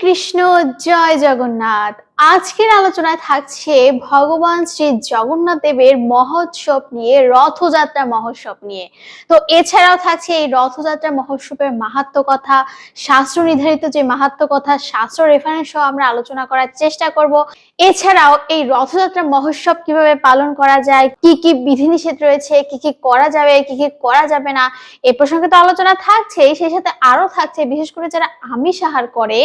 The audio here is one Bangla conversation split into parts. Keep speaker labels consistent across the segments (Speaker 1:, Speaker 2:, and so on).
Speaker 1: কৃষ্ণ জয় জগন্নাথ। আজকের আলোচনায় থাকছে ভগবান শ্রী জগন্নাথ দেবের মহোৎসব নিয়ে রথযাত্রা মহোৎসব নিয়ে। তো এছাড়াও থাকছে এই রথযাত্রা মহোৎসবের মাহাত্ম কথা, শাস্ত্র নির্ধারিত যে মাহাত্ম কথা, শাস্ত্র রেফারেন্স সহ আমরা আলোচনা করার চেষ্টা করব। এছাড়াও এই রথযাত্রা মহোৎসব কীভাবে পালন করা যায়, কি কি বিধিনিষেধ রয়েছে, কি কি করা যাবে, কি কি করা যাবে না, এ প্রসঙ্গে তো আলোচনা থাকছেই, সেই সাথে আরও থাকছে, বিশেষ করে যারা আমিষ আহার করে,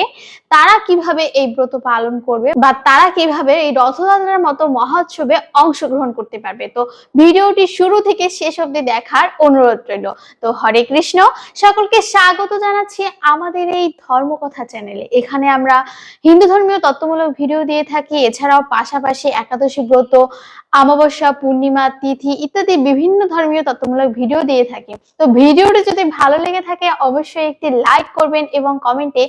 Speaker 1: তারা কীভাবে এই ব্রত পালন করবে বা তারা কীভাবে এই রথযাত্রার মতো মহোৎসবে অংশগ্রহণ করতে পারবে। তো ভিডিওটি শুরু থেকে শেষ অব্দি দেখার অনুরোধ রইল। তো হরে কৃষ্ণ, সকলকে স্বাগত জানাচ্ছি আমাদের এই ধর্মকথা চ্যানেলে। এখানে আমরা হিন্দু ধর্মীয় তত্ত্বমূলক ভিডিও দিয়ে থাকি, এছাড়াও পাশাপাশি একাদশী ব্রত অমাবস্যা, পূর্ণিমা, তিথি ইত্যাদি বিভিন্ন ধর্মীয় তত্ত্বমূলক ভিডিও দিয়ে থাকি। তো ভিডিওটি যদি ভালো লেগে থাকে, অবশ্যই একটি লাইক করবেন এবং কমেন্টে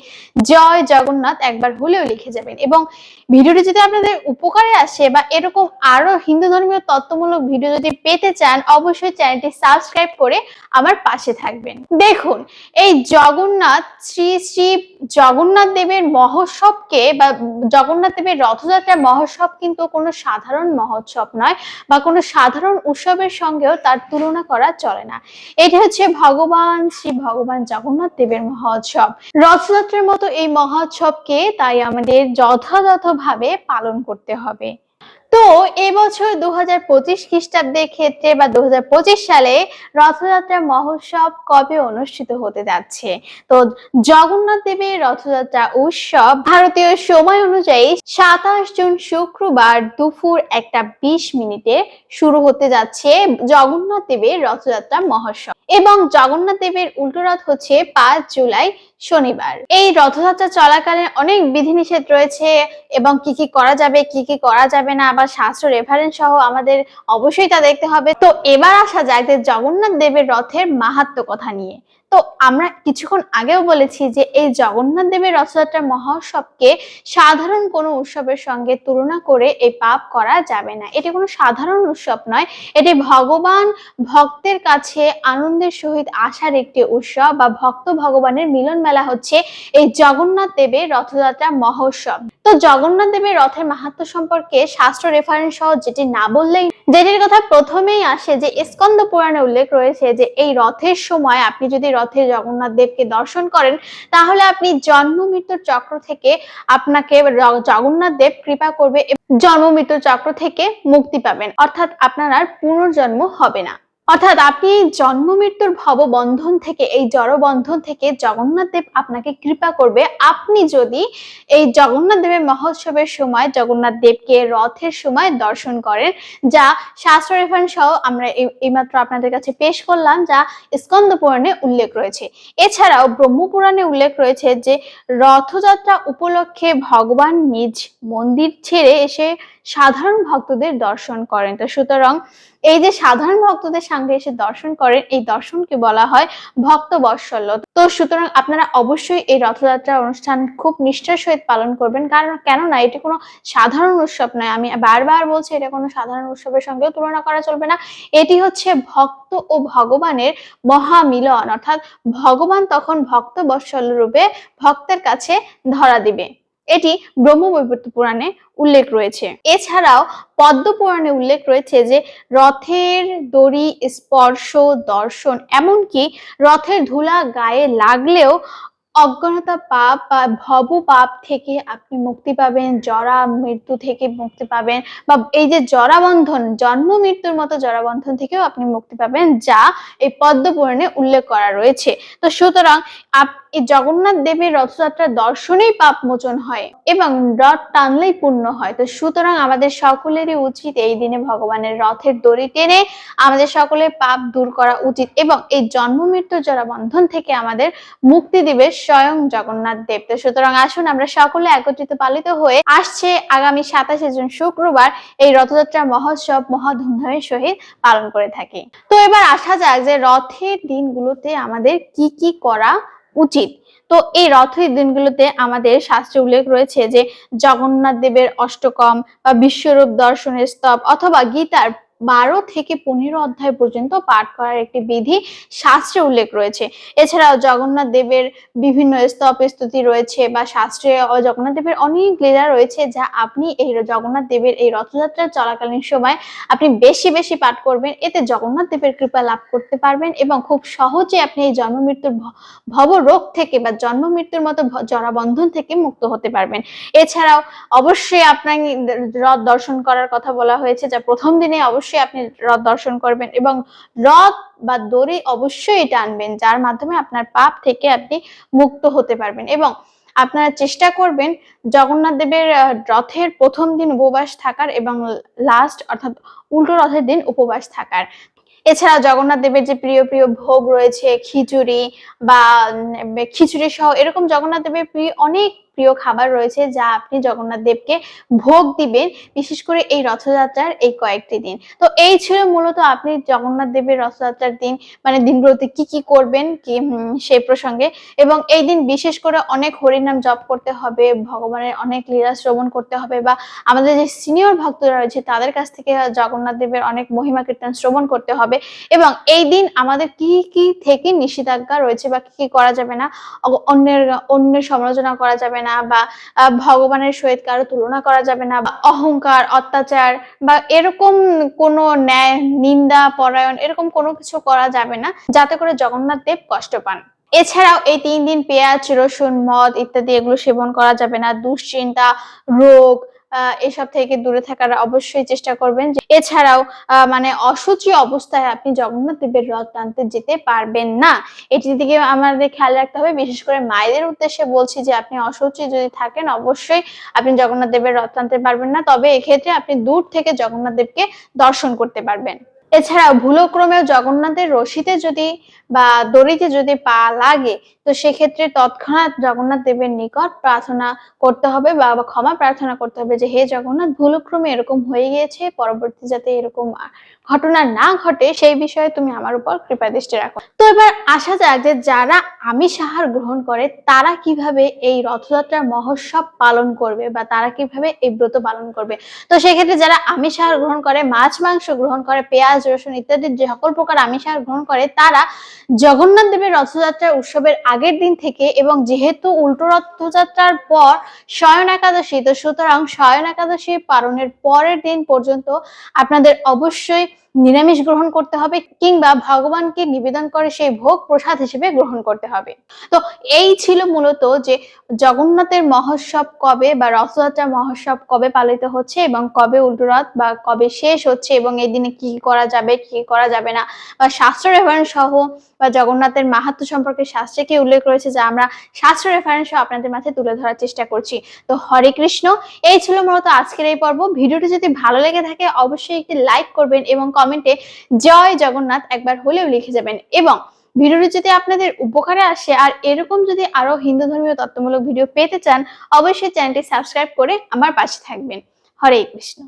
Speaker 1: জয় জগন্নাথ একবার হলেও লিখে যাবেন। এবং ভিডিওটি যদি আপনাদের উপকারে আসে বা এরকম আরও হিন্দু ধর্মীয় তত্ত্বমূলক ভিডিও যদি পেতে চান, অবশ্যই চ্যানেলটি সাবস্ক্রাইব করে আমার পাশে থাকবেন। দেখুন, এই জগন্নাথ, শ্রী শ্রী জগন্নাথ দেবের মহোৎসবকে বা জগন্নাথ দেবের রথযাত্রা মহোৎসব কিন্তু কোনো সাধারণ মহোৎসব নয় বা কোনো সাধারণ উৎসবের সঙ্গেও তার তুলনা করা চলে না। এটি হচ্ছে ভগবান শ্রী ভগবান জগন্নাথ দেবের মহোৎসব। রথযাত্রার মতো এই মহোৎসবকে তাই আমাদের যথাযথভাবে পালন করতে হবে। তো এবছর দু হাজার পঁচিশ খ্রিস্টাব্দের ক্ষেত্রে বা দু হাজার পঁচিশ সালে রথযাত্রা মহোৎসব কবে অনুষ্ঠিত হতে যাচ্ছে? তো জগন্নাথ দেবের রথযাত্রা উৎসব ভারতীয় সময় অনুযায়ী সাতাশ জুন শুক্রবার দুপুর একটা বিশ মিনিটে শুরু হতে যাচ্ছে জগন্নাথ দেবের রথযাত্রা মহোৎসব। এবং জগন্নাথ দেবের উল্টো রথ হচ্ছে পাঁচ জুলাই শনিবার। এই রথযাত্রা চলাকালীন অনেক বিধিনিষেধ রয়েছে এবং কি কি করা যাবে, কি কি করা যাবে না, আবার শাস্ত্র রেফারেন্স সহ আমাদের অবশ্যই তা দেখতে হবে। তো এবার আসা যায় যে জগন্নাথ দেবের রথের মাহাত্ম কথা নিয়ে। তো আমরা কিছুক্ষণ আগেও বলেছি যে এই জগন্নাথ দেবের রথযাত্রা মহোৎসবকে সাধারণ কোনো উৎসবের সঙ্গে তুলনা করে এই পাপ করা যাবে না। এটি কোনো সাধারণ উৎসব নয়। এটি ভগবান ভক্তের কাছে আনন্দের সহিত আসার একটি উৎসব বা ভক্ত ভগবানের মিলন মেলা হচ্ছে এই জগন্নাথ দেবের রথযাত্রা মহোৎসব। তো জগন্নাথ দেবের রথের মাহাত্ম সম্পর্কে শাস্ত্র রেফারেন্স সহ যেটি না বললেই যেটির কথা প্রথমেই আসে যে স্কন্দ পুরাণে উল্লেখ রয়েছে যে এই রথের সময় আপনি যদি রথে জগন্নাথ দেবকে দর্শন করেন, তাহলে আপনি জন্ম মৃত্যুর চক্র থেকে আপনাকে জগন্নাথ দেব কৃপা করবে জন্ম মৃত্যুর চক্র থেকে মুক্তি পাবেন। অর্থাৎ আপনার আর পুনর্জন্ম হবে না। অর্থাৎ আপনি এই জন্ম মৃত্যুর ভব বন্ধন থেকে, এই জড় বন্ধন থেকে জগন্নাথ দেব আপনাকে কৃপা করবে। আপনি যদি এই জগন্নাথ দেবের মহোৎসবের সময়, জগন্নাথ দেবকে রথের সময় দর্শন করেন, যা শাস্ত্র রেফারেন্স সহ আমরা এই- এইমাত্র আপনাদের কাছে পেশ করলাম, যা স্কন্দ পুরাণে উল্লেখ রয়েছে। এছাড়াও ব্রহ্মপুরাণে উল্লেখ রয়েছে যে, রথযাত্রা উপলক্ষে ভগবান নিজ মন্দির ছেড়ে এসে সাধারণ ভক্তদের দর্শন করেন। তো সুতরাং এই যে সাধারণ ভক্তদের সঙ্গে এসে দর্শন করেন, এই দর্শনকে বলা হয় ভক্ত বৎসল্য তো সুতরাং আপনারা অবশ্যই এই রথযাত্রা অনুষ্ঠান খুব নিষ্ঠার সহিত পালন করবেন। কারণ কেননা এটি কোনো সাধারণ উৎসব নয়। আমি বারবার বলছি, এটা কোনো সাধারণ উৎসবের সঙ্গেও তুলনা করা চলবে না। এটি হচ্ছে ভক্ত ও ভগবানের মহামিলন। অর্থাৎ ভগবান তখন ভক্ত বৎসল্য রূপে ভক্তের কাছে ধরা দিবে। এটি ব্রহ্মবৈবর্ত পুরাণে উল্লেখ রয়েছে। এছাড়াও পদ্ম পুরাণে উল্লেখ রয়েছে যে রথের দড়ি স্পর্শ, দর্শন এমনকি রথের ধুলা গায়ে লাগলেও অজ্ঞানতা পাপ বা ভব পাপ থেকে আপনি মুক্তি পাবেন, জরা মৃত্যু থেকে মুক্তি পাবেন বা এই যে জরাবন্ধন জন্ম মৃত্যুর মতো জরাবন্ধন থেকেও আপনি মুক্তি পাবেন যা এই পদ্ম পুরাণে উল্লেখ করা রয়েছে। তো সুতরাং এই জগন্নাথ দেবের রথযাত্রার দর্শনেই পাপ মোচন হয় এবং রথ টানলেই পূর্ণ হয়। তো সুতরাং আমাদের সকলেরই উচিত এই দিনে ভগবানের রথের দড়ি টেনে আমাদের সকলের পাপ দূর করা উচিত এবং এই জন্ম মৃত্যুর জরা বন্ধন থেকে আমাদের মুক্তি দিবে স্বয়ং জগন্নাথ দেব। তো সুতরাং আসুন আমরা সকলে একত্রিত পালিত হয়ে আসছে আগামী সাতাশে জুন শুক্রবার এই রথযাত্রা মহোৎসব মহা ধুমধামের সহিত পালন করে থাকি। তো এবার আসা যাক যে রথের দিনগুলোতে আমাদের কি কি করা উচিত। তো এই রথের দিনগুলোতে আমাদের শাস্ত্রে উল্লেখ রয়েছে যে জগন্নাথ দেবের অষ্টকম বা বিশ্বরূপ দর্শনের স্তব অথবা গীতার বারো থেকে পনেরো অধ্যায় পর্যন্ত পাঠ করার একটি বিধি শাস্ত্রে উল্লেখ রয়েছে। এছাড়াও জগন্নাথ দেবের বিভিন্ন স্তপ স্তুতি রয়েছে বা শাস্ত্রে জগন্নাথ দেবের অনেক লীলা রয়েছে যা আপনি এই জগন্নাথ দেবের এই রথযাত্রা চলাকালীন সময় আপনি বেশি বেশি পাঠ করবেন। এতে জগন্নাথ দেবের কৃপা লাভ করতে পারবেন এবং খুব সহজে আপনি এই জন্ম মৃত্যুর ভব রোগ থেকে বা জন্ম মৃত্যুর মতো জরাবন্ধন থেকে মুক্ত হতে পারবেন। এছাড়াও অবশ্যই আপনার রথ দর্শন করার কথা বলা হয়েছে যা প্রথম দিনে অবশ্যই আপনি রথ দর্শন করবেন এবং রথ বা দড়ি অবশ্যই টানবেন যার মাধ্যমে আপনার পাপ থেকে আপনি মুক্ত হতে পারবেন এবং আপনারা চেষ্টা করবেন জগন্নাথ দেবের রথের প্রথম দিন উপবাস থাকার এবং লাস্ট অর্থাৎ উল্টো রথের দিন উপবাস থাকার। এছাড়া জগন্নাথ দেবের যে প্রিয় প্রিয় ভোগ রয়েছে, খিচুড়ি বা খিচুড়ি সহ এরকম জগন্নাথ দেবের প্রিয় অনেক প্রিয় খাবার রয়েছে যা আপনি জগন্নাথ দেবকে ভোগ দিবেন, বিশেষ করে এই রথযাত্রার এই কয়েকটি দিন। তো এই ছিল মূলত আপনি জগন্নাথ দেবের রথযাত্রার দিন মানে দিনগুলোতে কি কি করবেন, কি সেই প্রসঙ্গে। এবং এই দিন বিশেষ করে অনেক হরিনাম জপ করতে হবে, ভগবানের অনেক লীলা শ্রবণ করতে হবে বা আমাদের যে সিনিয়র ভক্তরা রয়েছে তাদের কাছ থেকে জগন্নাথ দেবের অনেক মহিমা কীর্তন শ্রবণ করতে হবে। এবং এই দিন আমাদের কি কি থেকে নিষেধাজ্ঞা রয়েছে বা কি কি করা যাবে না অন্যের অন্যের সমালোচনা করা যাবে না না বা ভগবানের সহিত কারও তুলনা করা যাবে না বা, অহংকার, অত্যাচার বা এরকম কোনো ন্যায়, নিন্দা, পরায়ণ এরকম কোনো কিছু করা যাবে না। যাতে করে জগন্নাথ দেব কষ্ট পান। এছাড়াও এই তিন দিন পেঁয়াজ, রসুন, মদ ইত্যাদি এগুলো সেবন করা যাবে না। দুশ্চিন্তা, রোগ এসব থেকে দূরে থাকার অবশ্যই চেষ্টা করবেন এছাড়াও মানে অসুচি অবস্থায় আপনি জগন্নাথ দেবের রথ টানতে যেতে পারবেন না। এটির দিকে আমাদের খেয়াল রাখতে হবে। বিশেষ করে মায়েদের উদ্দেশ্যে বলছি যে আপনি অসুচি যদি থাকেন, অবশ্যই আপনি জগন্নাথ দেবের রথ টানতে পারবেন না। তবে এক্ষেত্রে আপনি দূর থেকে জগন্নাথ দেবকে দর্শন করতে পারবেন। এছাড়াও ভুলক্রমেও জগন্নাথের রশিতে যদি বা দড়িতে যদি পা লাগে তো সেক্ষেত্রে তৎক্ষণাৎ জগন্নাথ দেবের নিকট প্রার্থনা করতে হবে বা ক্ষমা প্রার্থনা করতে হবে যে, হে জগন্নাথ, ভুলক্রমে এরকম হয়ে গিয়েছে, পরবর্তী যাতে এরকম ঘটনা না ঘটে, সেই বিষয়ে তুমি আমার উপর কৃপা দৃষ্টি রাখো। তো এবার আসা যাক যে, যারা আমিষ আহার গ্রহণ করে, তারা কীভাবে এই রথযাত্রার মহোৎসব পালন করবে বা তারা কীভাবে এই ব্রত পালন করবে? তো সেক্ষেত্রে যারা আমিষ আহার গ্রহণ করে, মাছ, মাংস গ্রহণ করে, পেঁয়াজ, রসুন ইত্যাদি যে সকল প্রকার আমিষ আহার গ্রহণ করে, তারা জগন্নাথ দেবের রথযাত্রার উৎসবের আগের দিন থেকে এবং যেহেতু উল্টো রথযাত্রার পর শয়ন একাদশী, তো সুতরাং শয়ন একাদশী পালনের পরের দিন পর্যন্ত আপনাদের অবশ্যই নিরামিষ গ্রহণ করতে হবে কিংবা ভগবানকে নিবেদন করে সেই ভোগ প্রসাদ হিসেবে গ্রহণ করতে হবে। তো এই ছিল মূলত যে জগন্নাথের মহোৎসব কবে বা রথযাত্রা মহোৎসব কবে পালিত হচ্ছে এবং কবে উল্টোরথ বা কবে শেষ হচ্ছে এবং এই দিনে কি করা যাবে, কি করা যাবে না বা শাস্ত্র রেফারেন্স সহ বা জগন্নাথের মাহাত্ম সম্পর্কে শাস্ত্রে কি উল্লেখ রয়েছে যা আমরা শাস্ত্র রেফারেন্স সহ আপনাদের মাঝে তুলে ধরার চেষ্টা করছি। তো হরে কৃষ্ণ, এই ছিল মূলত আজকের এই পর্ব। ভিডিওটি যদি ভালো লেগে থাকে, অবশ্যই একটি লাইক করবেন এবং কমেন্টে জয় জগন্নাথ একবার হলেও লিখে যাবেন। এবং ভিডিওটি যদি আপনাদের উপকারে আসে আর এরকম যদি আরও হিন্দু ধর্মীয় তত্ত্বমূলক ভিডিও পেতে চান, অবশ্যই চ্যানেলটি সাবস্ক্রাইব করে আমার পাশে থাকবেন। হরে কৃষ্ণ।